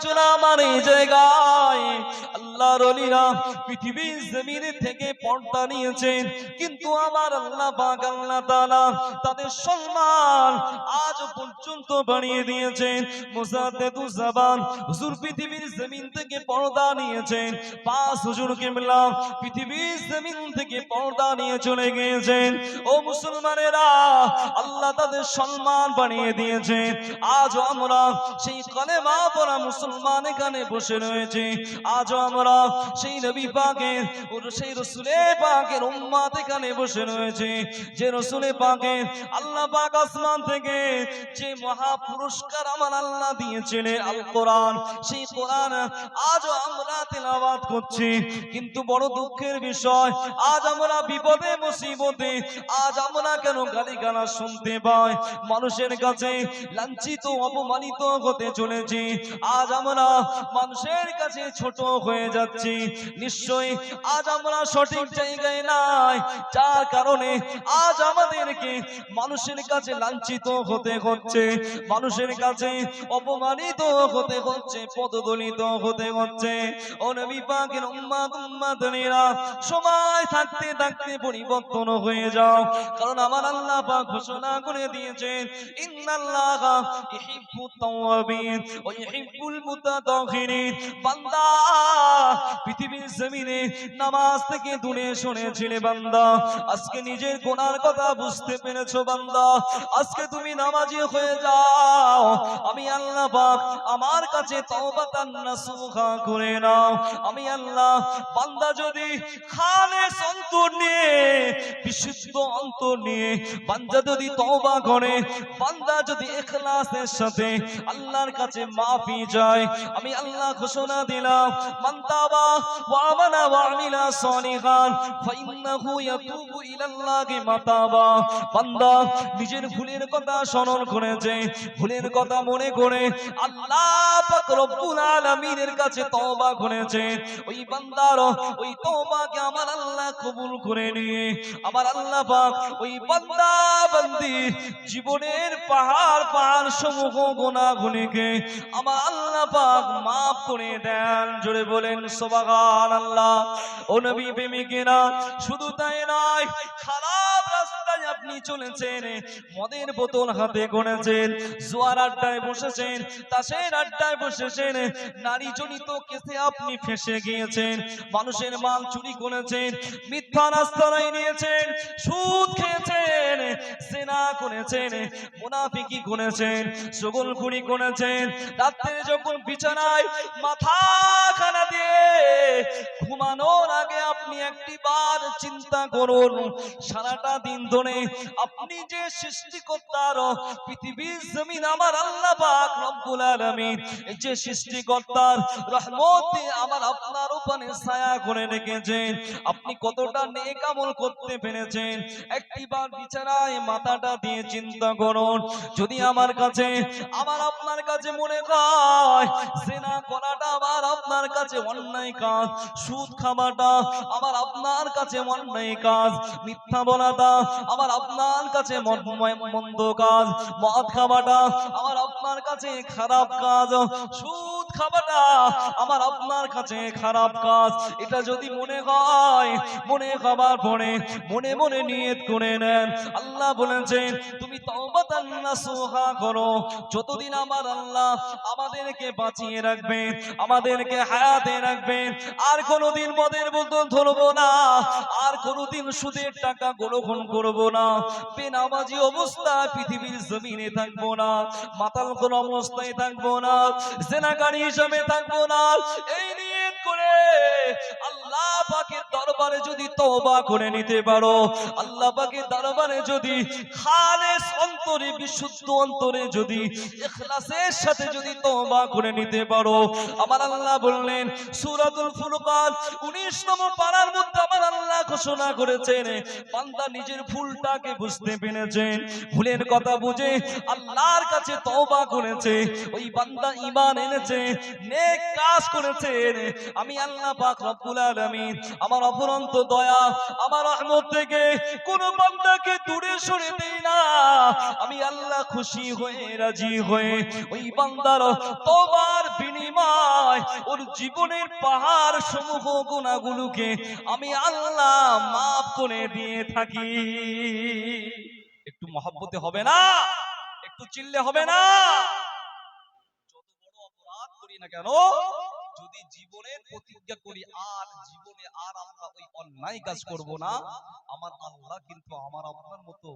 আলোচনা মানে এই জায়গায় আল্লাহর অলিরা পৃথিবীর জমিন থেকে পর্দা নিয়েছেন কিন্তু আমার আল্লাহ আল্লাহ তাআলা তাদের সম্মান আজ পর্যন্ত বাড়িয়ে দিয়েছেন হুজুর পৃথিবীর জমিন থেকে পর্দা নিয়েছেন পাঁচ হুজুর পৃথিবীর জমিন থেকে পর্দা নিয়ে চলে গিয়েছেন ও মুসলমানেরা, আল্লাহ তাদের সম্মান বাড়িয়ে দিয়েছেন আজ আমরা সেই কলেমা পড়া মুসলমান এখানে বসে রয়েছে। আজ আমরা সেই নবী পাকের সেই রসুলে পাকের উম্মাত এখানে বসে রয়েছে। যে রসুলে পাকের আল্লাহ পাক আসমান থেকে যে মহা পুরস্কার আমার আল্লাহ দিয়েছিলেন আল কোরআন, সেই কোরআন আজ আমরা তেলাওয়াত করছি। কিন্তু বড় দুঃখের বিষয়, আজ আমরা বিপদে, মুসিবতে, আজ আমরা কেন গালি গালা শুনতে পাই? মানুষের কাছে লাঞ্ছিত, অপমানিত হতে চলেছি। আজ আমরা মানুষের কাছে ছোট হয়ে যাচ্ছি। নিশ্চয়ই আজ আমরা সঠিক জায়গায় নাই। যার কারণে আজ আমাদেরকে মানুষের কাছে লাঞ্ছিত হতে হচ্ছে। মানুষের কাছে অপমানিত হতে হচ্ছে, পদদলিত হতে হচ্ছে। ও নবী পাকের উম্মাত উম্মাতনীরা সময় থাকতে থাকতে পরিবর্তন হয়ে যাও। কারণ আমার আল্লাহ পাক ঘোষণা করে দিয়েছেন, ইন্নাল্লাহা ইহিব্বুত তাওয়াবিন ওয়া ইহিব্বুল মুতাতাহিরিন বান্দা পৃথিবীর জমিনে নামাজ থেকে দূরে সরেছিলে বান্দা। আজকে নিজের গোনার কথা বুঝতে পেরেছ বান্দা। আজকে তুমি নামাজি হয়ে যাও। আমি আল্লাহ পাক আমার কাছে করে নাও। আমি আল্লাহ বান্দা যদি খালেস অন্তর নিয়ে, বিশুদ্ধ অন্তর নিয়ে বান্দা যদি তওবা করে, বান্দা যদি ইখলাসের সাথে আল্লাহর কাছে মাফি চায়, আমি আল্লাহ ঘোষণা দিলাম মান্তাবা ওয়া আমানা ওয়া আমিলা সালিহান, ফাইন্নাহু ইয়াতুবু ইলাল্লাহি মাতাবা। বান্দা, নিজের ভুলের কথা স্মরণ করেছে, ভুলের কথা মনে করে আল্লাহ পাক রব্বুল আলামিনের কাছে তওবা করেছে। ওই বান্দার, ওই তওবাকে আমার আল্লাহ কবুল করে নিয়ে, আমার আল্লাহ পাক ওই বান্দা বান্দি জীবনের পাহাড় পাহাড় সমূহ গুনাহগুলিকে আমার আল্লাহ পাক মাফ করে দেন। জোরে বলেন আল্লাহ ও নবী শুধু তাই নয়, খারাপ রাস্তায় আপনি চলেছেন, মদের বোতল হাতে গড়েছেন জোয়ার আড্ডায় বসেছেন, তাসের আড্ডায় বসেছেন নারী জনিত কেসে আপনি ফেসে গিয়েছেন, মানুষের মাল চুরি করেছেন, মিথ্যা রাস্তায় নিয়েছেন সুদ খেয়েছেন সেনা করেছেন, মুনাফিকি করেছেন সগল খুনি করেছেন, রাত্রে যখন বিছানায় মাথা ঘুমানোর আগে আপনি একটি বার চিন্তা করুন, সারাটা দিন ধরে আপনি যে সৃষ্টিকর্তার, পৃথিবীর জমিন আমার আল্লাহ পাক রব্বুল আলামিন, যে সৃষ্টিকর্তার রহমত আমার আপনার উপরে ছায়া করে রেখেছেন, আপনি কতটা নেক আমল করতে পেরেছেন বিছানায় মাথাটা দিয়ে চিন্তা করুন, যদি আমার কাছে, আমার আপনার কাছে মনে হয় জেনা করাটা আমার আপনার কাছে অন্যায় কাজ, সুদ খাওয়াটা আমার আপনার কাছে অন্যায় কাজ, মিথ্যা বলাটা আমার আপনার কাছে মন- মন্দ কাজ, মদ খাওয়াটা আমার আপনার কাছে খারাপ কাজ, সুদ খাওয়াটা আমার আপনার কাছে খারাপ কাজ। এটা যদি মনে হয়, মনে হবার পরে মনে মনে নিয়ত করে নেন। আল্লাহ বলেছেন, তুমি নাসুহা করো। যতদিন আমার আল্লাহ আমাদেরকে বাঁচিয়ে রাখবেন, আমাদেরকে হায়াতে রাখবেন, আর কোনোদিন মদের বোতল ধরবো না। আর কোনোদিন সুদের টাকা গ্রহণ করব না। বেনামাজি অবস্থা পৃথিবীর জমিনে থাকব না। মাতাল কোন অবস্থায় থাকব না। জেনাকারী হিসাবে থাকব না। এই নিয়ে করে আল্লাহ পাকের দরবারে যদি তওবা করে নিতে পারো, আল্লাহ পাকের দরবারে যদি খালেস অন্তরে, বিশুদ্ধ অন্তরে যদি ইখলাসের সাথে যদি তওবা করে নিতে পারো, আমার আল্লাহ বললেন, সূরাতুল ফুরকান 19 নম্বর পারার মধ্যে আমার আল্লাহ ঘোষণা করেছেন, বান্দা নিজের ভুলটাকে বুঝতে পেরেছেন ভুলের কথা বুঝে আল্লাহর কাছে তওবা করেছে, ওই বান্দা ঈমান এনেছে, নেক কাজ করেছে। আমি আল্লাহ পাক রব্বুল আলামিন আমার অপর অপরন্ত দয়া আমার রহমত থেকে কোন বান্দাকে দূরে সরে দেই না। আমি আল্লাহ খুশি হয়ে, রাজি হয়ে ওই বান্দার তবার বিনিময়, ওর জীবনের পাহাড় সমূহ গুণাগুলোকে আমি আল্লাহ মাফ করে দিয়ে থাকি। একটু মহাব্বতে হবে না? একটু চিল্লে হবে না? যত বড় অপরাধ করি না কেন? যদি জীবনের প্রতিজ্ঞা করি, আর জীবনে আর আমরা ওই অন্যায় কাজ করব না, আমার আল্লাহ কিন্তু আমার আপনার মতো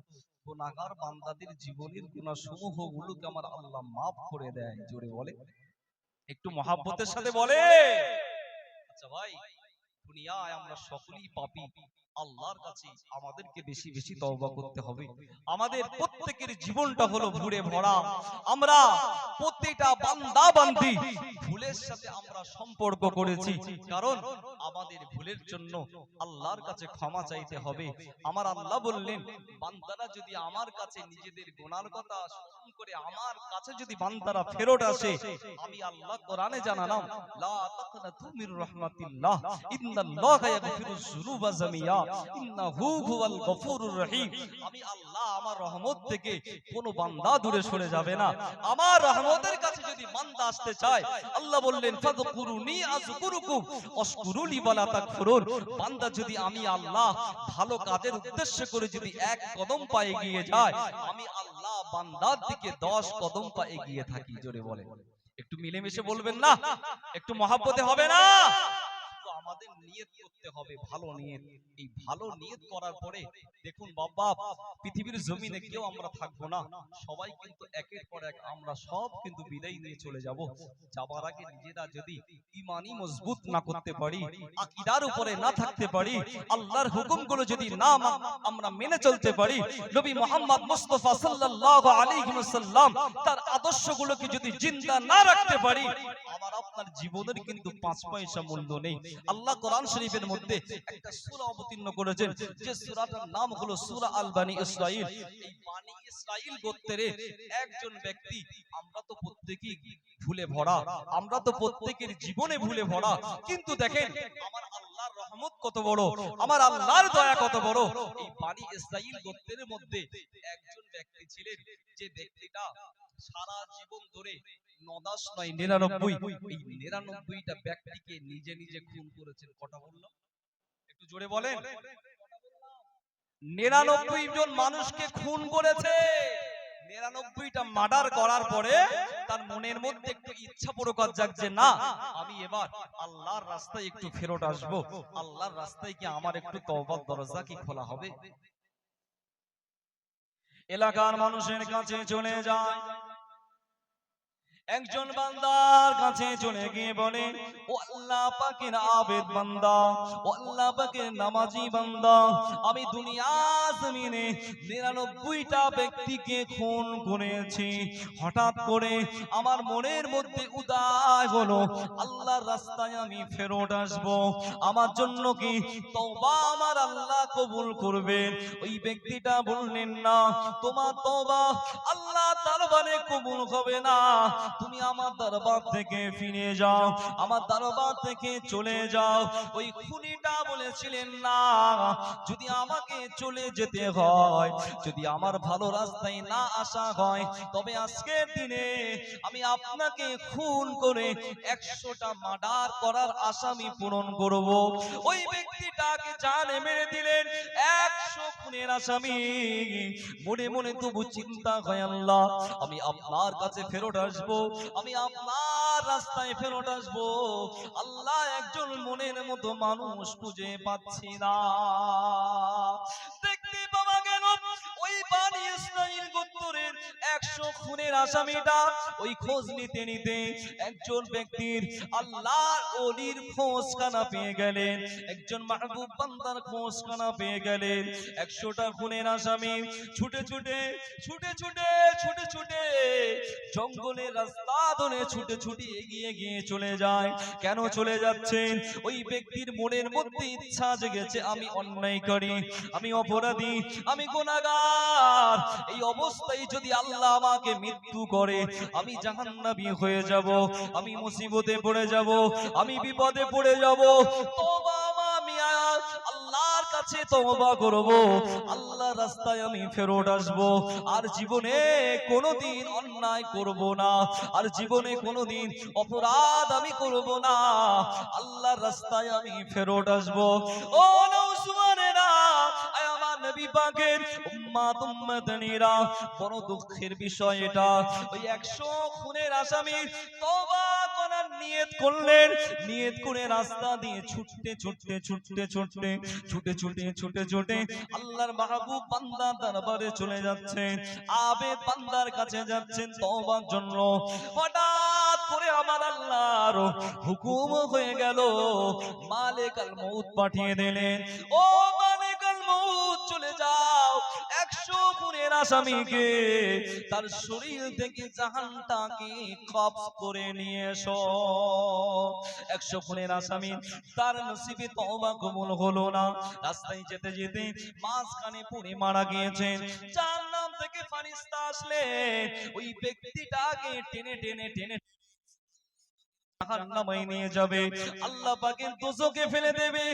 গুনাহগার বান্দাদের জীবনের গুনাহ সমূহ গুলোকে আমার আল্লাহ মাফ করে দেয়। জোরে বলে। একটু মহাব্বতের সাথে বলে। আচ্ছা ভাই, দুনিয়ায় আমরা সকলেই পাপী। আল্লাহর কাছে আমাদেরকে বেশি বেশি তওবা করতে হবে। আমাদের প্রত্যেকের জীবনটা হলো ভুরে ভরা। আমরা প্রত্যেকটা বান্দা বান্দি ভুলের সাথে আমরা সম্পর্ক করেছি। কারণ আমাদের ভুলের জন্য আল্লাহর কাছে ক্ষমা চাইতে হবে। আমার আল্লাহ বললেন, বান্দারা যদি আমার কাছে নিজেদের গোনার কথা স্মরণ করে আমার কাছে যদি বান্দারা ফেরত আসে আমি আল্লাহ কোরআনে জানালাম লা তাকনাতু মির রাহমাতিল্লাহ ইন্নাল্লাহা যুনুবা জামিয়া ইন্নাহু হুয়াল গফুরুর রহিম। আমি আল্লাহ আমার রহমত থেকে কোন বান্দা দূরে সরে যাবে না। আমার রহমতের কাছে যদি বান্দা আসতে চায় আল্লাহ বললেন ফাযকুরুনি আযকুরুকুম ওয়াশকুরুলি ওয়ালা তাকফুরুন। বান্দা যদি আমি আল্লাহ ভালো কাজের উদ্দেশ্য করে যদি এক কদম পা এগিয়ে যায় আমি আল্লাহ বান্দার দিকে 10 কদম পা এগিয়ে থাকি জোরে বলে একটু মিলেমিশে বলবেন না একটু মহাব্বতে হবে না। আমাদের নিয়ত করতে হবে ভালো নিয়ত। এই ভালো নিয়ত করার পরে দেখুন বাবা পৃথিবীর জমিনে কেউ আমরা থাকব না। সবাই কিন্তু একের পর এক আমরা সব কিন্তু বিদায় নিয়ে চলে যাব। যাবার আগে নিজেরা যদি ইমানি মজবুত না করতে পারি আকীদার উপরে না থাকতে পারি আল্লাহর হুকুমগুলো যদি না আমরা মেনে চলতে পারি। নবী মোহাম্মদ মুস্তাফা সাল্লাল্লাহু আলাইহি ওয়াসাল্লাম তার আদর্শগুলোকে যদি জিন্দা না রাখতে পারি আমার আপনার জীবনের কিন্তু পাঁচ পয়সা মূল্য নেই আল্লাহ কোরআন শরীফের মধ্যে একটা সূরা অবতীর্ণ করেছেন, যে সূরাটার নাম হলো সূরা আল বানি ইসরাইল এই বানি ইসরাইল গোত্রের একজন ব্যক্তি, আমরা তো প্রত্যেকেই ভুলে ভরা, আমরা তো প্রত্যেকের জীবনে ভুলে ভরা। কিন্তু দেখেন, আমার আল্লাহর রহমত কত বড়, আমার আল্লাহর দয়া কত বড়। এই বানি ইসরাইল গোত্রের মধ্যে একজন ব্যক্তি ছিলেন, যে ব্যক্তিটা সারা জীবন ধরে নদাস নয় নিরানব্বই। এই নিরানব্বইটা ব্যক্তিকে নিজে নিজে খুন করেছেন কটা বলল? একটু জোরে বলেন। নিরানব্বই জন মানুষকে খুন করেছে। নিরানব্বইটা মার্ডার করার পরে তার মনের মধ্যে একটু ইচ্ছা প্রকাশ জাগছে না আমি এবার আল্লাহর রাস্তায় একটু ফেরত আসব। আল্লাহর রাস্তায় কি আমার একটু তওবার দরজা কি খোলা হবে? এলাকার মানুষের কাছে চলে যায়। একজন বান্দার কাছে চলে গিয়ে বলে, ও আল্লাহ পাকের আবেদ বান্দা, ও আল্লাহ পাকের নামাজি বান্দা, আমি দুনিয়া জমিনে নিরানব্বইটা ব্যক্তিকে খুন করেছি। হঠাৎ করে আমার মনের মধ্যে উদয় হলো, আল্লাহর রাস্তায় আমি ফেরত আসব। আমার জন্য কি তওবা আমার আল্লাহ কবুল করবে? ওই ব্যক্তিটা বললেন, না, তোমার তওবা আল্লাহ তার দরবারে কবুল হবে না। তুমি আমার দরবার থেকে ফিরে যাও, আমার দরবার থেকে চলে যাও। ওই খুনিটা বলেছিলেন, না, যদি আমাকে চলে যেতে হয়, যদি আমার ভালো রাস্তায় না আসা হয়, তবে আজকের দিনে আমি আপনাকে খুন করে একশোটা মার্ডার করার আসামি পূরণ করব। ওই ব্যক্তিটাকে জানে মেরে দিলেন একশো মনে মনে তবু চিন্তা হয় আল্লাহ, আমি আপনার কাছে ফেরত আসব, আমি আপনার রাস্তায় ফেরত আল্লাহ একজন মনের মতো মানুষ খুঁজে পাচ্ছি না। খুনের ওই খোঁজ নিতে নিতে একজন ব্যক্তির খোঁজ খানা পেয়ে গেলেন। একজন মাহবুব খোঁজ খানা পেয়ে গেলেন। একশোটা খুনের আসামি ছুটে ছুটে ছুটে ছুটে ছুটে ছুটে জঙ্গলের রাস্তা ধরে ছুটে ছুটে এগিয়ে গিয়ে চলে যায়। কেন চলে যাচ্ছেন? ওই ব্যক্তির মনের মধ্যে ইচ্ছা জেগেছে, আমি অন্যায় করি, আমি অপরাধী, আমি গুনাহগার এই অবস্থায় যদি আল্লাহ আমাকে মৃত্যু করে, আমি জাহান্নামী হয়ে যাব, আমি মুসিবতে পড়ে যাব, আমি বিপদে পড়ে যাব। করব, আল্লাহ রাস্তায় আমি ফেরত আসব। আর জীবনে কোনোদিন অন্যায় করব না, আর জীবনে কোনোদিন অপরাধ আমি করব না, আল্লাহর রাস্তায় আমি ফেরত নবী পাকের উম্মাত বড় দুঃখের বিষয় এটা। ওই 100 খুনের আসামি তওবা করার নিয়ত করলেন। নিয়ত করে রাস্তা দিয়ে ছুটতে ছুটতে ছুটতে ছুটতে, ছুটে ছুটে ছুটে ছুটে আল্লাহর মাহবুব বান্দা দরবারে চলে যাচ্ছেন। আবেদ বান্দার কাছে যাচ্ছেন তওবার জন্য। হঠাৎ করে আমার আল্লাহর হুকুম হয়ে গেল। মালিক আল মউত পাঠিয়ে দিলেন। ও খুনের আসামিকে তার শরীর থেকে জাহানটাকে কবজ করে নিয়ে একশো খুনের আসামি, তার নসিবে তওবা কবুল হলো না। রাস্তায় যেতে যেতে মাঝখানে পড়ে মারা গিয়েছেন। চার নাম থেকে ফারিস্তা আসলে ওই ব্যক্তিটাকে টেনে টেনে টেনে জাহান্নামায় নিয়ে যাবে। আল্লাহ পাকের দোজখে ফেলে দেবে।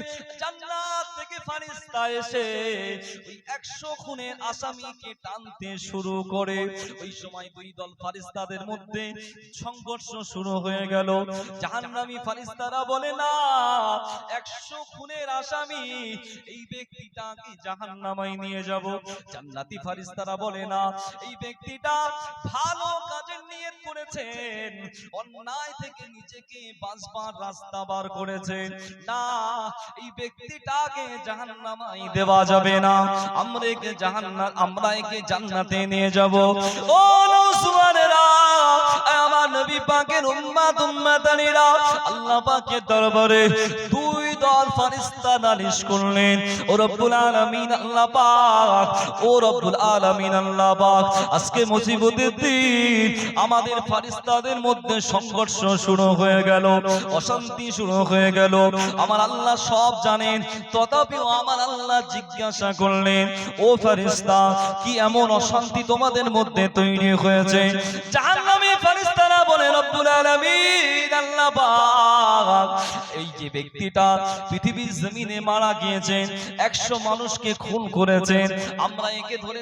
জান্নাত থেকে ফারিস্তা এসে ওই 100 খুনের আসামিকে টানতে শুরু করে। ওই সময় দুই দল ফারিস্তাদের মধ্যে সংঘর্ষ শুরু হয়ে গেল। জাহান্নামী ফারিস্তারা বলে না 100 খুনের আসামি এই ব্যক্তিটাকে জাহান্নামায় নিয়ে যাব। জান্নাতি ফারিস্তারা বলে না এই ব্যক্তিটা ভালো কাজের নিয়ত করেছেন। অন্যায় থেকে নিজেকে বাঁচবার রাস্তা বার করেছে না, এই ব্যক্তিটাকে জাহান্নামাই দেওয়া যাবে না। আমরা একে জাহান্নাত আমরা একে জান্নাতে নিয়ে যাব। ও নওজওয়ানেরা আমার নবী পাকের উম্মাত, উম্মাতানিরা, আল্লাহ পাকের দরবারে দুই দল ফারিস্তা নালিশ করলেন, ও রব্বুল আল্লাহ পাক, ও রব্বুল আল্লাহ পাক, আজকে মুসিবতের দিন আমাদের ফারিস্তাদের মধ্যে সংঘর্ষ শুরু হয়ে গেল, অশান্তি শুরু হয়ে গেল। আমার আল্লাহ সব জানেন, তথাপিও আমার আল্লাহ জিজ্ঞাসা করলেন, ও ফারিস্তা, কি এমন অশান্তি তোমাদের মধ্যে তৈরি হয়েছে? জাহান্নামী ফারিস্তারা বলে, রব্বুল আল্লাহ পাক, এই যে ব্যক্তিটা পৃথিবীর জমিনে মারা গিয়েছেন, একশো মানুষকে খুন করেছেন, আমরা একে ধরে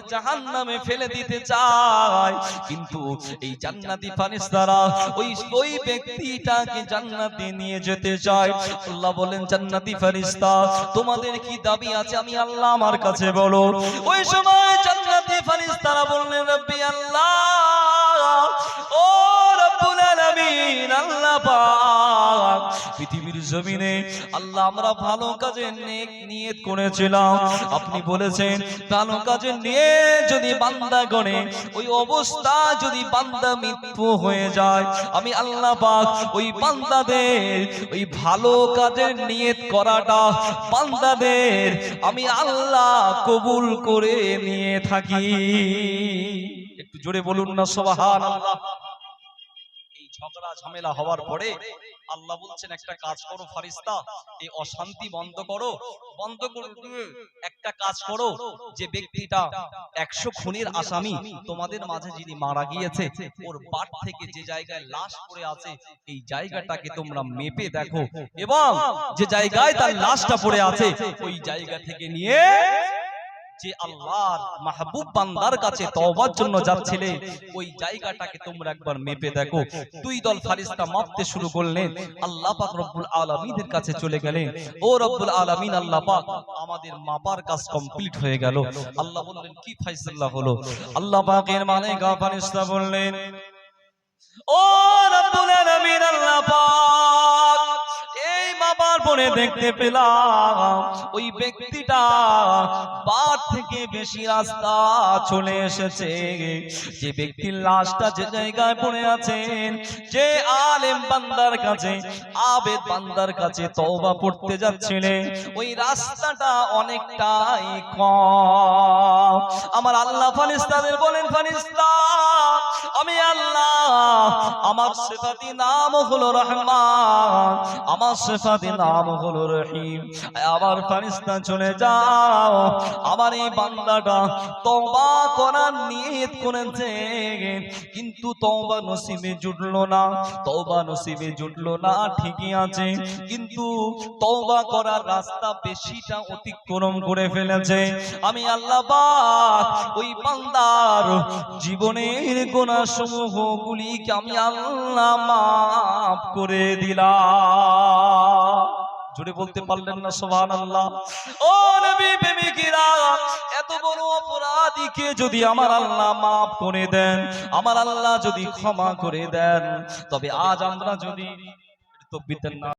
ফেলে দিতে চাই। কিন্তু এই জান্নাতি ফারিস্তারা ওই ওই ব্যক্তিটাকে জান্নাতে নিয়ে যেতে চায়। আল্লাহ বলেন, জান্নাতি ফারিস্তা তোমাদের কি দাবি আছে? আমি আল্লাহ আমার কাছে বলো। ওই সময় জান্নাতি ফারিস্তারা বললেন, রব্বি আল্লাহ, ও পৃথিবীর জমিনে আল্লাহ আমরা ভালো কাজে নেক নিয়ত করেছিলাম। আপনি বলেছেন, ভালো কাজে নিয়ে যদি বান্দা ওই অবস্থা যদি বান্দা মৃত্যু হয়ে যায়। আমি আল্লাহ পাক ওই বান্দাদের, ওই ভালো কাজের নিয়ত করাটা বান্দাদের আমি আল্লাহ কবুল করে নিয়ে থাকি। একটু জোরে বলুন না সোবাহান আল্লাহ ঝগড়া ঝামেলা হওয়ার পরে আল্লাহ বলছেন, একটা কাজ করো ফারিস্তা, এই অশান্তি বন্ধ করো। বন্ধ করে একটা কাজ করো, যে ব্যক্তিটা একশো খুনের আসামি তোমাদের মাঝে যিনি মারা গিয়েছে, ওর বাট থেকে যে জায়গায় লাশ পড়ে আছে, এই জায়গাটাকে তোমরা মেপে দেখো। এবং যে জায়গায় তার লাশটা পড়ে আছে, ওই জায়গা থেকে নিয়ে যে আল্লাহর মাহবুব বান্দার কাছে তওবার জন্য যাচ্ছিলে ওই জায়গাটাকে তোমরা একবার মেপে দেখো। দুই দল ফারিস্তা মাপতে শুরু করলেন আল্লাহ পাক রব্বুল আলামিনের কাছে চলে গেলেন। ও রব্বুল আলামিন আল্লাহ পাক আমাদের মাপার কাজ কমপ্লিট হয়ে গেল। আল্লাহ বললেন কি ফয়সালা হলো? আল্লাহ পাকের মালিকা ফারিস্তা বললেন ও রব্বুল আলামিন আল্লাহ পাক এই মাপার পরে দেখতে পেলাম। ওই ব্যক্তিটা বার থেকে বেশি রাস্তা চলে এসেছে। যে ব্যক্তির লাশটা যে জায়গায় পড়ে আছেন, যে আলেম বান্দার কাছে, আবেদ বান্দার কাছে তওবা পড়তে যাচ্ছিলেন, ওই রাস্তাটা অনেকটাই কম। আমার আল্লাহ ফারিস্তাদের বলেন, ফারিস্তা, আমি আল্লাহ, আমার সেফাতি নাম হলো রহমান, আমার আবার ফারিস্তা চলে যাও। আমার এই বান্দাটা তওবা করার নিয়ত করেছে। কিন্তু তওবা নসিবে জুটলো না। তওবা নসিবে জুটলো না, ঠিকই আছে। কিন্তু তওবা করার রাস্তা বেশিটা অতিক্রম করে ফেলেছে। আমি আল্লাহ ওই বান্দার জীবনের গোনা সমূহ গুলিকে আমি আল্লাহ মাফ করে দিলাম। জুড়ে বলতে পারলেন না সোহান আল্লাহ ও নবী প্রেমিকিরা, এত বড় অপরাধীকে যদি আমার আল্লাহ মাফ করে দেন, আমার আল্লাহ যদি ক্ষমা করে দেন, তবে আজ আমরা যদি দেন না